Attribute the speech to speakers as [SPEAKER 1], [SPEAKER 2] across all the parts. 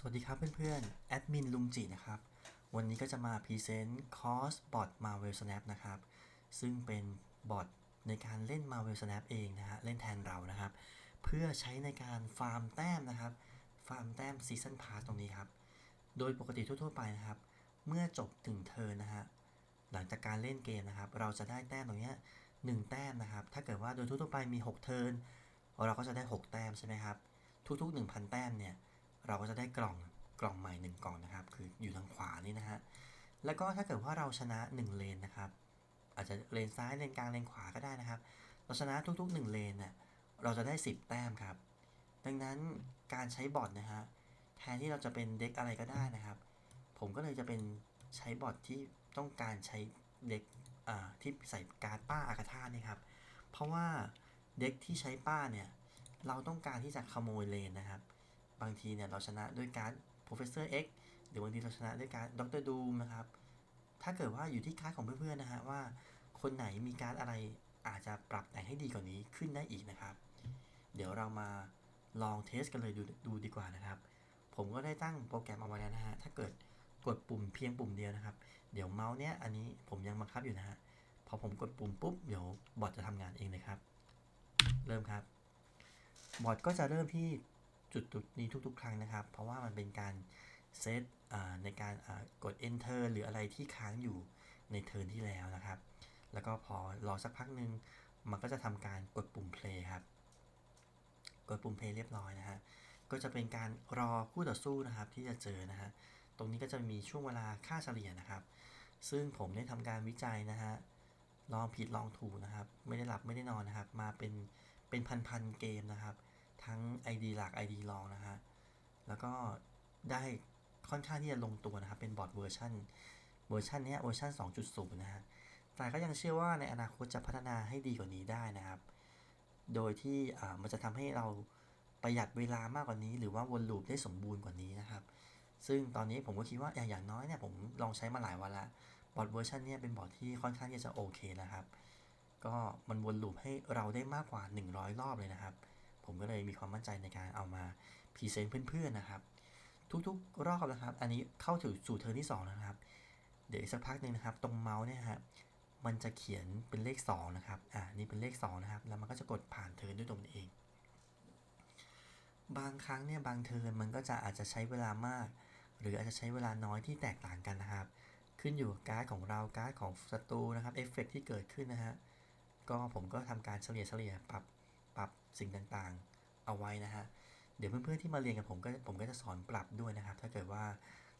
[SPEAKER 1] สวัสดีครับเพื่อนๆ แอดมินลุงจินะครับ วันนี้ก็จะมาพรีเซนต์คอร์สบอท Marvel Snap นะครับ ซึ่งเป็นบอทในการเล่น Marvel Snap เองนะฮะ เล่นแทนเรานะครับ เพื่อใช้ในการฟาร์มแต้มนะครับ ฟาร์มแต้มซีซันพาสตรงนี้ครับ โดยปกติทั่วๆไปนะครับ เมื่อจบถึงเทิร์นะฮะ หลังจากการเล่นเกมนะครับ เราจะได้แต้มตรงนี้หนึ่งแต้มนะครับ ถ้าเกิดว่าโดยทั่วๆไปมี 6 เทิร์น เราก็จะได้ 6 แต้มใช่ไหมครับ ทุกๆ 1,000 แต้มเนี่ย เราก็จะได้กล่องกล่องใหม่ 1 กล่องนะครับ คืออยู่ทางขวานี่นะฮะ แล้วก็ถ้าเกิดว่าเราชนะ 1 เลนนะครับ อาจจะเลนซ้ายเลนกลางเลนขวาก็ได้นะครับ เราชนะทุก ๆ 1 เลนเนี่ยเราจะได้ 10 แต้มครับ ดังนั้นการใช้บอทนะฮะแทนที่เราจะเป็นเด็กอะไรก็ได้นะครับ ผมก็เลยจะเป็นใช้บอทที่ต้องการใช้เด็กที่ใส่การ์ดป้าอากาธานี่ครับ เพราะว่าเด็กที่ใช้ป้าเนี่ยเราต้องการที่จะขโมยเลนนะครับ บางทีเนี่ยเราชนะด้วยการ Professor X หรือบางทีเราชนะด้วยการดรดูมนะครับ ถ้าเกิดว่าอยู่ที่การ์ดของเพื่อนๆนะฮะว่าคนไหนมีการ์ดอะไรอาจจะปรับแต่งให้ดีกว่านี้ขึ้นได้อีกนะครับ เดี๋ยวเรามาลองเทสกันเลยดูดูดีกว่านะครับ ผมก็ได้ตั้งโปรแกรมเอาไว้แล้วนะฮะ ถ้าเกิดกดปุ่มเพียงปุ่มเดียวนะครับ เดี๋ยวเมาส์เนี้ยอันนี้ผมยังบังคับอยู่นะฮะ พอผมกดปุ่มปุ๊บเดี๋ยวบอทจะทำงานเองเลยครับ เริ่มครับ บอทก็จะเริ่มที่ จุดจุดนี้ทุกๆ ครั้งนะครับ เพราะว่ามันเป็นการเซตในการกด enter หรืออะไรที่ค้างอยู่ในเทิร์นที่แล้วนะครับ แล้วก็พอรอสักพักหนึ่งมันก็จะทำการกดปุ่ม play ครับ กดปุ่ม play เรียบร้อยนะฮะ ก็จะเป็นการรอคู่ต่อสู้นะครับที่จะเจอนะฮะ ตรงนี้ก็จะมีช่วงเวลาค่าเฉลี่ยนะครับ ซึ่งผมได้ทำการวิจัยนะฮะ ลองผิดลองถูกนะครับ ไม่ได้หลับไม่ได้นอนนะครับ มาเป็นเป็นพันๆเกมนะครับ ทั้ง ID หลัก ID รองนะฮะ แล้วก็ได้ค่อนข้างที่จะลงตัวนะครับ เป็นบอร์ดเวอร์ชันเวอร์ชันนี้เวอร์ชัน2.0 นะฮะ แต่ก็ยังเชื่อว่าในอนาคตจะพัฒนาให้ดีกว่านี้ได้นะครับ โดยที่มันจะทำให้เราประหยัดเวลามากกว่านี้ หรือว่าวนลูปได้สมบูรณ์กว่านี้นะครับ ซึ่งตอนนี้ผมก็คิดว่าอย่างางน้อยเนี่ยผมลองใช้มาหลายวันละบอร์ดเวอร์ชันนี่ยเป็นบอร์ดที่ค่อนข้างที่จะโอเคแล้วครับ ก็มันวนลูปให้เราได้มากกว่า 100 รอบเลยนะครับ ผมก็เลยมีความมั่นใจในการเอามาพรีเซนต์เพื่อนๆนะครับ ทุกๆรอบนะครับ อันนี้เข้าถึงสู่เทอร์นที่2นะครับ เดี๋ยวอีกสักพักหนึ่งนะครับ ตรงเมาส์เนี่ยฮะมันจะเขียนเป็นเลข2นะครับอ่านี่เป็นเลข2นะครับ แล้วมันก็จะกดผ่านเทิร์นด้วยตัวเอง บางครั้งเนี่ยบางเทิร์นมันก็จะอาจจะใช้เวลามาก หรืออาจจะใช้เวลาน้อยที่แตกต่างกันนะครับ ขึ้นอยู่กับการ์ดของเราการ์ดของศัตรูนะครับเอฟเฟกที่เกิดขึ้นนะฮะก็ผมก็ทำการเฉลี่ยเฉลี่ยปรับ ปรับสิ่งต่างๆ เอาไว้นะฮะ เดี๋ยวเพื่อนๆที่มาเรียนกับผมก็ผมก็จะสอนปรับด้วยนะครับ ถ้าเกิดว่า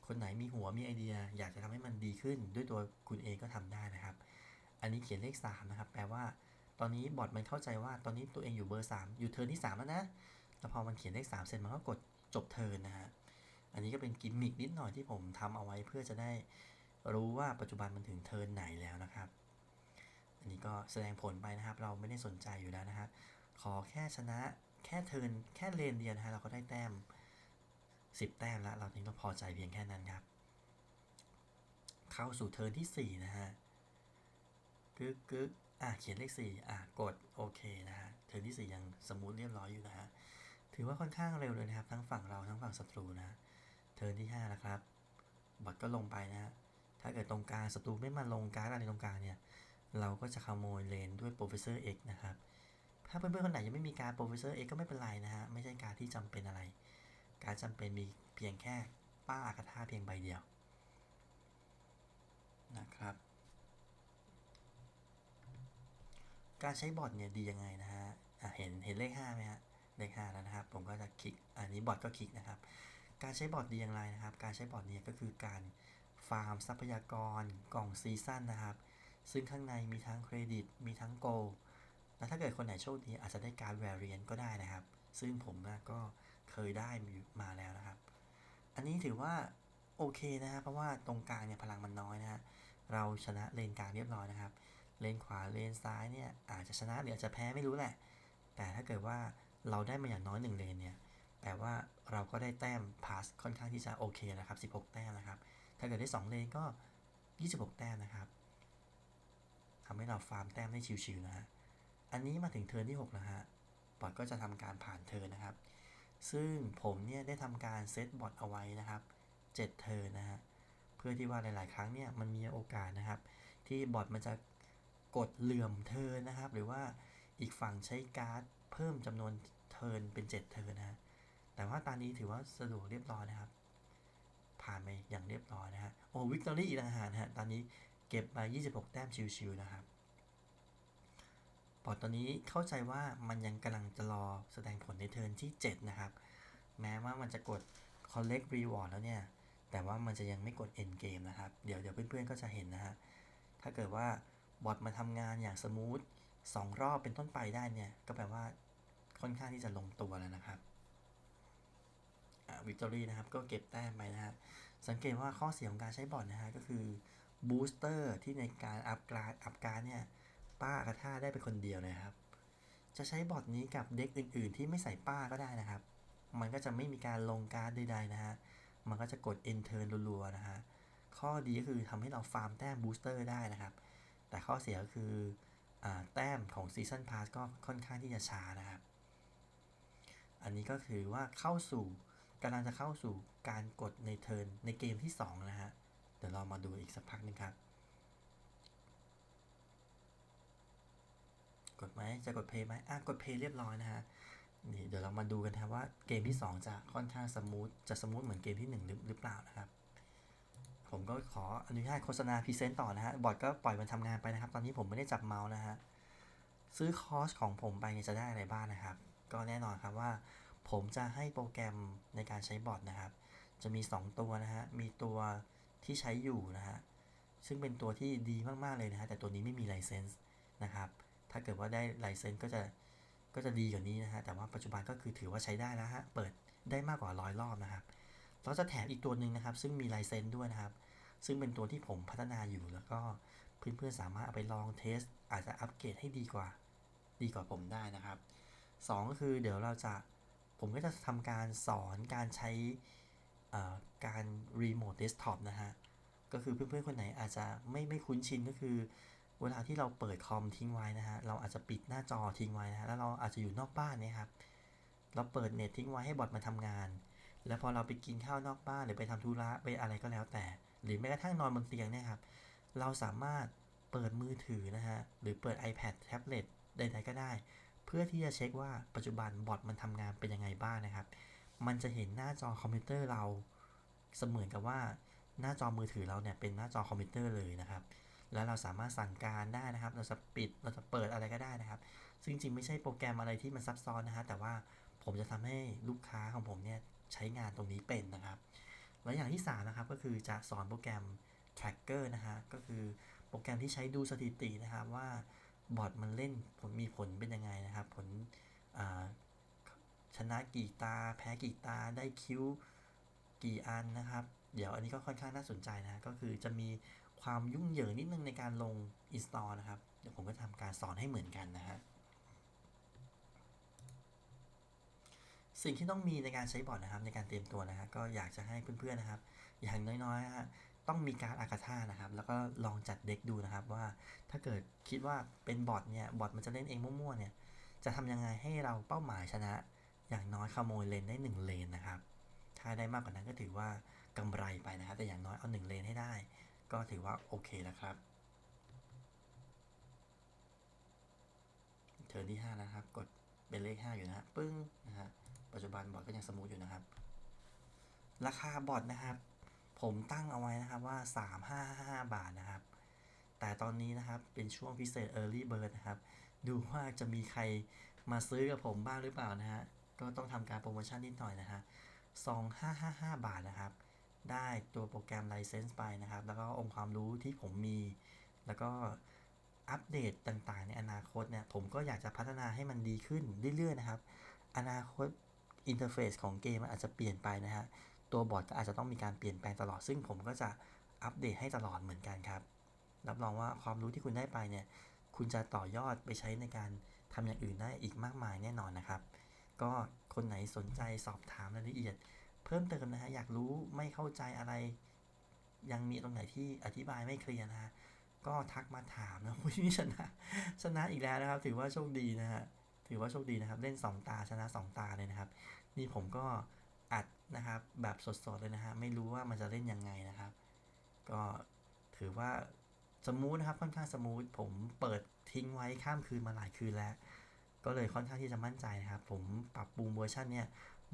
[SPEAKER 1] คนไหนมีหัวมีไอเดีย อยากจะทำให้มันดีขึ้น ด้วยตัวคุณเองก็ทำได้นะครับ อันนี้เขียนเลข3นะครับ แปลว่า ตอนนี้บอทมันเข้าใจว่าตอนนี้ตัวเองอยู่เบอร์ 3 อยู่เทิร์นที่ 3 แล้วนะ แล้วพอมันเขียนเลข3เสร็จมันก็กดจบเทิร์นนะฮะ อันนี้ก็เป็นกิมมิคนิดหน่อยที่ผมทำเอาไว้เพื่อจะได้รู้ว่าปัจจุบันมันถึงเทิร์นไหนแล้วนะครับ อันนี้ก็แสดงผลไปนะครับ เราไม่ได้สนใจอยู่แล้วนะฮะ ขอแค่ชนะแค่เทิร์นแค่เลนเดียวนะฮะเราก็ได้แต้ม 10 แต้มแล้วเราถึงก็พอใจเพียงแค่นั้นครับ เข้าสู่เทิร์นที่ 4 นะฮะกึกกึกอะเขียนเลข 4 อะกดโอเคนะฮะเทิร์นที่ 4 ยังสมูทเรียบร้อยอยู่นะฮะถือว่าค่อนข้างเร็วเลยนะครับ ทั้งฝั่งเราทั้งฝั่งศัตรูนะเทิร์นที่5นะครับบอทก็ลงไปนะฮะถ้าเกิดตรงกลางศัตรูไม่มาลงการ์ดอะไรตรงกลางเนี่ย เราก็จะขโมยเลนด้วย Professor X นะครับ ถ้าเพื่อนๆคนไหนยังไม่มีการ Professor X ก็ไม่เป็นไรนะฮะ ไม่ใช่การที่จำเป็นอะไร การจำเป็นมีเพียงแค่ป้าอากาธาเพียงใบเดียวนะครับ การใช้บอทเนี่ยดียังไงนะฮะะเห็นเห็นเลข5ไหมฮะเลข5แล้วนะครับ ผมก็จะคลิก อันนี้บอทก็คลิกนะครับ การใช้บอทดีอย่างไรนะครับ การใช้บอทเนี่ยก็คือการฟาร์มทรัพยากรกล่องซีซั่นนะครับ ซึ่งข้างในมีทั้งเครดิต มีทั้งโกล แล้วถ้าเกิดคนไหนโชคดีอาจจะได้การแวรเรียนก็ได้นะครับ ซึ่งผมนะก็เคยได้มาแล้วนะครับ อันนี้ถือว่าโอเคนะฮะเพราะว่าตรงกลางเนี่ยพลังมันน้อยนะฮะเราชนะเลนกลางเรียบร้อยนะครับ เลนขวาเลนซ้ายเนี่ยอาจจะชนะหรืออาจจะแพ้ไม่รู้แหละ แต่ถ้าเกิดว่าเราได้มาอย่างน้อยหนึ่งเลนเนี่ยแปลว่าเราก็ได้แต้มพาสค่อนข้างที่จะโอเคนะครับ 16 แต้มนะครับ ถ้าเกิดได้ 2 เลนก็ 26 แต้มนะครับทำให้เราฟาร์มแต้มได้ชิวๆนะฮะ อันนี้มาถึงเทิร์นที่6นะฮะบอทก็จะทำการผ่านเทิร์นนะครับ ซึ่งผมเนี่ยได้ทำการเซตบอทเอาไว้นะครับ7เทอร์นนะฮะเพื่อที่ว่าหลาย ๆ ครั้งเนี่ยมันมีโอกาสนะครับ ที่บอทมันจะกดเหลื่อมเทิร์นนะครับ หรือว่าอีกฝั่งใช้การ์ดเพิ่มจำนวนเทิร์นเป็น 7 เทิร์นนะฮะแต่ว่าตอนนี้ถือว่าสะดวกเรียบร้อยนะครับ ผ่านไปอย่างเรียบร้อยนะฮะโอ้วิกตอรี่อีกต่างหากฮะตอนนี้เก็บมา 26 แต้มชิวๆนะครับ อทตอนนี้เข้าใจว่ามันยังกำลังจะรอแสดงผลในเทิร์นที่ 7 นะครับ แม้ว่ามันจะกด collect reward แล้วเนี่ย แต่ว่ามันจะยังไม่กด end game นะครับ เดี๋ยวเดี๋ยวเพื่อนๆก็จะเห็นนะฮะ ถ้าเกิดว่าบอทมาทำงานอย่างสมูทสองรอบเป็นต้นไปได้เนี่ย ก็แปลว่าค่อนข้างที่จะลงตัวแล้วนะครับวิกตอรี่นะครับ ก็เก็บแต้มไปนะฮะ สังเกตว่าข้อเสียของการใช้บอทนะฮะก็คือบูสเตอร์ที่ในการอัพการอัพการเนี่ย ป้ากระท่าได้เป็นคนเดียวเลยครับ จะใช้บอทนี้กับเด็กอื่น ๆ ที่ไม่ใส่ป้าก็ได้นะครับ มันก็จะไม่มีการลงการ์ดใดๆนะฮะ มันก็จะกด enter รัวๆนะฮะ ข้อดีก็คือทำให้เราฟาร์มแต้มบูสเตอร์ได้นะครับ แต่ข้อเสียก็คืออแต้มของ Season Pass ก็ค่อนข้างที่จะช้านะครับ อันนี้ก็คือว่าเข้าสู่กำลังจะเข้าสู่การกดในเทิร์นในเกมที่ 2 นะฮะ เดี๋ยวเรามาดูอีกสักพักนึงครับ กดไหมจะกดเพย์ไหมอะกดเพย์เรียบร้อยนะฮะนี่เดี๋ยวเรามาดูกันครับว่าเกมที่ 2 จะค่อนข้างสมูทจะสมูทเหมือนเกมที่ 1 หรือหรือเปล่านะครับ ผมก็ขออนุญาตโฆษณาพรีเซนต์ต่อนะฮะบอร์ดก็ปล่อยมันทำงานไปนะครับ ตอนนี้ผมไม่ได้จับเมาส์นะฮะซื้อคอร์สของผมไปเนี่ยจะได้อะไรบ้างนะครับ ก็แน่นอนครับว่า ผมจะให้โปรแกรมในการใช้บอร์ดนะครับ จะมี 2 ตัวนะฮะมีตัวที่ใช้อยู่นะฮะซึ่งเป็นตัวที่ดีมากๆเลยนะฮะแต่ตัวนี้ไม่มีไลเซนส์นะครับ ถ้าเกิดว่าได้ไลเซนส์ก็จะก็จะดีกว่านี้นะฮะ แต่ว่าปัจจุบันก็คือถือว่าใช้ได้แล้วฮะ เปิดได้มากกว่าร้อยรอบนะครับ เราจะแถมอีกตัวหนึ่งนะครับ ซึ่งมีไลเซนส์ด้วยนะครับ ซึ่งเป็นตัวที่ผมพัฒนาอยู่แล้วก็เพื่อนๆสามารถเอาไปลองเทส อาจจะอัปเกรดให้ดีกว่า ดีกว่าผมได้นะครับ 2 ก็คือเดี๋ยวเราจะผมก็จะทำการสอนการใช้การรีโมทเดสก์ท็อปนะฮะ ก็คือเพื่อนๆคนไหนอาจจะไม่ไม่คุ้นชินก็คือ เวลาที่เราเปิดคอมทิ้งไว้นะฮะ เราอาจจะปิดหน้าจอทิ้งไว้นะฮะ แล้วเราอาจจะอยู่นอกบ้านเนี่ยครับ เราเปิดเน็ตทิ้งไว้ให้บอทมาทำงาน แล้วพอเราไปกินข้าวนอกบ้านหรือไปทำธุระไปอะไรก็แล้วแต่ หรือแม้กระทั่งนอนบนเตียงเนี่ยครับ เราสามารถเปิดมือถือนะฮะ หรือเปิด iPad แท็บเล็ตใดๆก็ได้ เพื่อที่จะเช็คว่าปัจจุบันบอทมันทำงานเป็นยังไงบ้างนะครับ มันจะเห็นหน้าจอคอมพิวเตอร์เราเสมือนกับว่าหน้าจอมือถือเราเนี่ยเป็นหน้าจอคอมพิวเตอร์เลยนะครับ แล้วเราสามารถสั่งการได้นะครับ เราจะปิด เราจะเปิดอะไรก็ได้นะครับ ซึ่งจริงไม่ใช่โปรแกรมอะไรที่มันซับซ้อนนะฮะ แต่ว่าผมจะทำให้ลูกค้าของผมเนี่ยใช้งานตรงนี้เป็นนะครับ แล้วอย่างที่ 3 นะครับ ก็คือจะสอนโปรแกรม tracker นะฮะ ก็คือโปรแกรมที่ใช้ดูสถิตินะครับว่าบอทมันเล่นผลมีผลเป็นยังไงนะครับ ผลชนะกี่ตา แพ้กี่ตา ได้คิวกี่อันนะครับ เดี๋ยวอันนี้ก็ค่อนข้างน่าสนใจนะ ก็คือจะมี ความยุ่งเหยิงนิดนึงในการลง install นะครับ เดี๋ยวผมก็ทำการสอนให้เหมือนกันนะฮะสิ่งที่ต้องมีในการใช้บอร์ดนะครับในการเตรียมตัวนะฮะก็อยากจะให้เพื่อนๆนะครับ อย่างน้อยๆนะฮะต้องมีการอากาธานะครับ แล้วก็ลองจัดเด็กดูนะครับว่าถ้าเกิดคิดว่าเป็นบอทเนี่ยบอทมันจะเล่นเองมั่วๆเนี่ยจะทำยังไงให้เราเป้าหมายชนะ อย่างน้อยขโมยเลนได้ 1 เลนนะครับ ถ้าได้มากกว่านั้นก็ถือว่ากำไรไปนะครับแต่อย่างน้อยเอา 1 เลนให้ได้ ก็ถือว่าโอเคแล้วครับเทิร์นที่ 5 นะครับ กดเป็นเลข 5 อยู่นะฮะปึ้งนะฮะปัจจุบันบอทก็ยังสมูทอยู่นะครับ ราคาบอทนะครับ ผมตั้งเอาไว้นะครับว่า3555 บาทนะครับ แต่ตอนนี้นะครับเป็นช่วงพิเศษ Early Bird นะครับ ดูว่าจะมีใครมาซื้อกับผมบ้างหรือเปล่านะฮะก็ต้องทำการโปรโมชั่นนิดหน่อยนะฮะ2555 บาทนะครับ ได้ตัวโปรแกรม License ไปนะครับ แล้วก็องค์ความรู้ที่ผมมี แล้วก็อัปเดตต่างๆ ในอนาคตเนี่ย ผมก็อยากจะพัฒนาให้มันดีขึ้นเรื่อยๆนะครับ อนาคตอินเทอร์เฟซของเกมมันอาจจะเปลี่ยนไปนะฮะ ตัวบอร์ดก็อาจจะต้องมีการเปลี่ยนแปลงตลอด ซึ่งผมก็จะอัปเดตให้ตลอดเหมือนกันครับ รับรองว่าความรู้ที่คุณได้ไปเนี่ย คุณจะต่อยอดไปใช้ในการทำอย่างอื่นได้อีกมากมายแน่นอนนะครับ ก็คนไหนสนใจสอบถามรายละเอียด เพิ่มเติมนะฮะอยากรู้ไม่เข้าใจอะไร ยังมีตรงไหนที่อธิบายไม่เคลียร์นะฮะก็ทักมาถามนะวันนี้ชนะชนะอีกแล้วนะครับ ถือว่าโชคดีนะฮะถือว่าโชคดีนะครับเล่น 2 ตาชนะ 2 ตาเลยนะครับ นี่ผมก็อัดนะครับแบบสดๆเลยนะฮะไม่รู้ว่ามันจะเล่นยังไงนะครับ ก็ถือว่าสมูทนะครับค่อนข้างสมูทผมเปิดทิ้งไว้ข้ามคืนมาหลายคืนแล้ว ก็เลยค่อนข้างที่จะมั่นใจนะครับ ผมปรับปรุงเวอร์ชันเนี่ย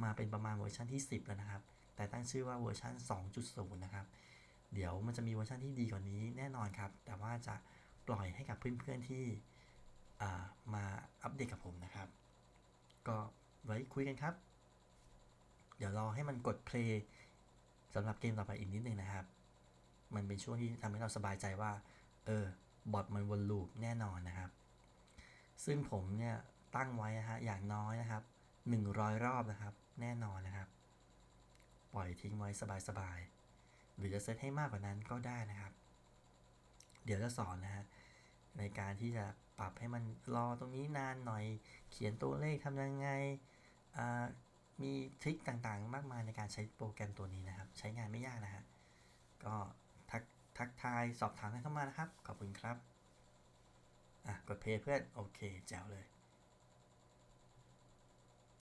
[SPEAKER 1] มาเป็นประมาณเวอร์ชันที่ 10 แล้วนะครับ แต่ตั้งชื่อว่าเวอร์ชัน2.0 นะครับ เดี๋ยวมันจะมีเวอร์ชันที่ดีกว่านี้แน่นอนครับ แต่ว่าจะปล่อยให้กับเพื่อนๆที่อ่มาอัปเดตกับผมนะครับ ก็ไว้คุยกันครับ เดี๋ยวรอให้มันกด play สำหรับเกมต่อไปอีกนิดนึงนะครับ มันเป็นช่วงที่ทำให้เราสบายใจว่า เออบอทมันวนลูปแน่นอนนะครับ ซึ่งผมเนี่ยตั้งไว้นะฮะอย่างน้อยนะครับ 100 รอบนะครับ แน่นอนนะครับ ปล่อยทิ้งไว้สบายๆหรือจะเซตให้มากกว่านั้นก็ได้นะครับ เดี๋ยวจะสอนนะฮะในการที่จะปรับให้มันรอตรงนี้นานหน่อย เขียนตัวเลขทำยังไงมีทริคต่างๆ มากมายในการใช้โปรแกรมตัวนี้นะครับ ใช้งานไม่ยากนะฮะก็ทักทักทายสอบถามกันเข้ามานะครับ ขอบคุณครับ อะ กดเพย์เพื่อน โอเค แจ๋วเลย